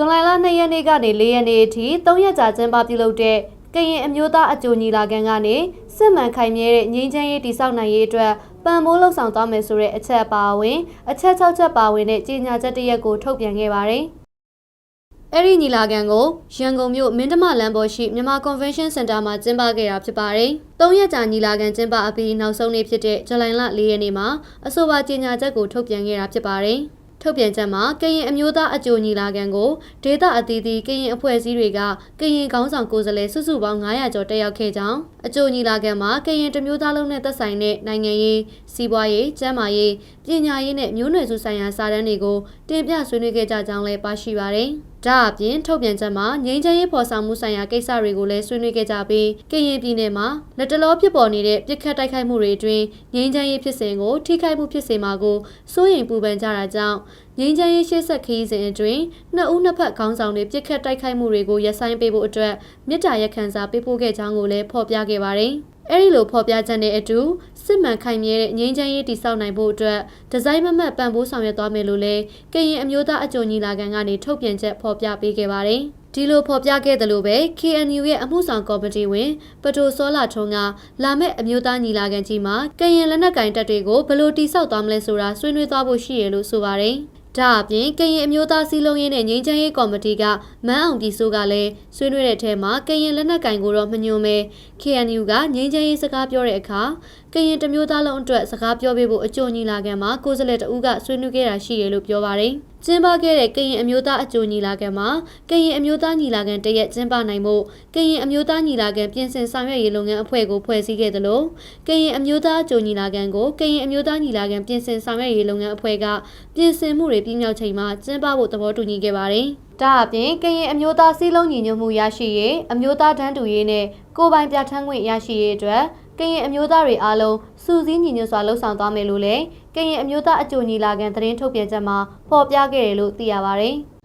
ဇွန်လလ2ရက်နေ့ကနေ4ရက်နေ့အထိ3ရက်ကြာကျင်းပပြုလုပ်တဲ့ကရင်အမျိုးသားအကြိုညီလာခံကနေစစ်မှန်ခိုင်မြဲတဲ့ငြိမ်းချမ်းရေးတည်ဆောက်နိုင်ရေးအတွက်ပံ့ပိုးလှုပ်ဆောင်သွားမယ်ဆိုတဲ့အချက်အပါအဝင်အချက်6ချက်ပါဝင်တဲ့ကြေညာချက်တစ်ရက်ကိုထုတ်ပြန်ခဲ့ပါတယ်။အဲ့ဒီညီလာခံကိုရန်ကုန်မြို့မင်းတမလမ်းပေါ်ရှိမြန်မာ Convention Center မှာကျင်းပခဲ့တာဖြစ်ပါတယ်။၃ရက်ကြာညီလာခံကျင်းပအပြီးနောက်ဆုံးနေ့ဖြစ်တဲ့ဇူလိုင်လ၄ရက်နေ့မှာအဆိုပါကြေညာချက်ကိုထုတ်ပြန်ခဲ့တာဖြစ်ပါတယ်။ ထုတ်ပြန်ချက်မှာကရင်အမျိုးသားအကြိုညီလာခံကိုဒေသအသီးသီးကရင်အဖွဲ့အစည်းတွေကကရင်ခေါင်းဆောင်ကိုယ်စားလှယ်စုစုပေါင်း900ကျော်တက်ရောက်ခဲ့ကြောင်းအကြိုညီလာခံမှာကရင်တမျိုးသားလုံးနဲ့သက်ဆိုင်တဲ့နိုင်ငံရေးစီးပွားရေးကျန်းမာရေး ပညာရေးနဲ့မျိုးနွယ်စုဆိုင်ရာစာတမ်းတွေကိုတင်ပြဆွေးနွေးခဲ့ကြကြောင်းလည်းပါရှိပါတယ်။ဒါအပြင်ထုတ်ပြန်ချက်မှာငြိမ်းချမ်းရေးဖော်ဆောင်မှုဆိုင်ရာကိစ္စတွေကိုလည်းဆွေးနွေးခဲ့ကြပြီးကရင်ပြည်နယ်မှာလက်တလောဖြစ်ပေါ်နေတဲ့ပြစ်ခတ်တိုက်ခိုက်မှုတွေအတွင်းငြိမ်းချမ်းရေးဖြစ်စဉ်ကိုထိခိုက်မှုဖြစ်စေမှာကိုစိုးရိမ်ပူပန်ကြတာကြောင့်ငြိမ်းချမ်းရေးရှေ့ဆက်ခရီးစဉ်အတွင်းနှစ်ဦးနှစ်ဖက်ခေါင်းဆောင်တွေပြစ်ခတ်တိုက်ခိုက်မှုတွေကိုရပ်ဆိုင်းပေးဖို့အတွက်မြစ်တာရက်ခံစာပေးပို့ခဲ့ကြောင်းကိုလည်းဖော်ပြခဲ့ပါတယ်။ အဲဒီလိုဖော်ပြချက်နဲ့အတူစစ်မှန်ခိုင်မြဲတဲ့ငြိမ်းချမ်းရေးတည်ဆောက်နိုင်ဖို့အတွက်ဒီဇိုင်းမမတ်ပံ့ပိုးဆောင်ရွက်သွားမယ်လို့လည်းကရင်အမျိုးသားအကြိုညီလာခံကနေထုတ်ပြန်ချက်ဖော်ပြပေးခဲ့ပါတယ်။ဒီလိုဖော်ပြခဲ့တယ်လို့ပဲ KNU ရဲ့အမှုဆောင်ကော်မတီဝင်ပတိုစောလာထုံးကလာမယ့်အမျိုးသားညီလာခံကြီးမှာကရင်လက်နက်ကင်တပ်တွေကိုဘယ်လိုတိစောက်သွားမလဲဆိုတာဆွေးနွေးသွားဖို့ရှိရလို့ဆိုပါတယ်။ ဒါအပြင်ကရင်အမျိုးသားစည်းလုံးရေးနဲ့ငြိမ်းချမ်းရေးကော်မတီကမန်းအောင်ပြည်စိုးကလည်းဆွေးနွေးတဲ့ထဲမှာကရင်လက်နက်ကင်ကိုတော့မညွန်မဲ KNU ကငြိမ်းချမ်းရေးစကားပြောတဲ့အခါကရင်တမျိုးသားလုံးအတွက်စကားပြောပေးဖို့အကြိုညီလာခံမှာကိုယ်စားလှယ်တဦးကဆွေးနွေးခဲ့တာရှိရလို့ပြောပါတယ်။ကျင်းပခဲ့တဲ့ကရင်အမျိုးသားအကြိုညီလာခံမှာကရင်အမျိုးသားညီလာခံတရက်ကျင်းပနိုင်မှုကရင်အမျိုးသားညီလာခံပြင်ဆင်ဆောင်ရွက်ရေးလုပ်ငန်းအဖွဲ့ကိုဖွဲ့စည်းခဲ့သလိုကရင်အမျိုးသားအကြိုညီလာခံကိုကရင်အမျိုးသားညီလာခံပြင်ဆင်ဆောင်ရွက်ရေးလုပ်ငန်းအဖွဲ့ကပြင်ဆင်မှုတွေပြင်းမြောက်ချိန်မှာကျင်းပဖို့သဘောတူညီခဲ့ပါတယ်။ဒါအပြင်ကရင်အမျိုးသားစည်းလုံးညီညွတ်မှုရရှိရေးအမျိုးသားတန်းတူရေးနဲ့ကိုယ်ပိုင်ပြဋ္ဌာန်းခွင့်ရရှိရေးအတွက် ကရင်အမျိုးသားတွေအားလုံးစူးစီးညီညွတ်စွာလှုပ်ဆောင်သွားမယ်လို့လည်းကရင်အမျိုးသားအကြိုညီလာခံသတင်းထုတ်ပြန်ချက်မှာဖော်ပြခဲ့တယ်လို့သိရပါတယ်။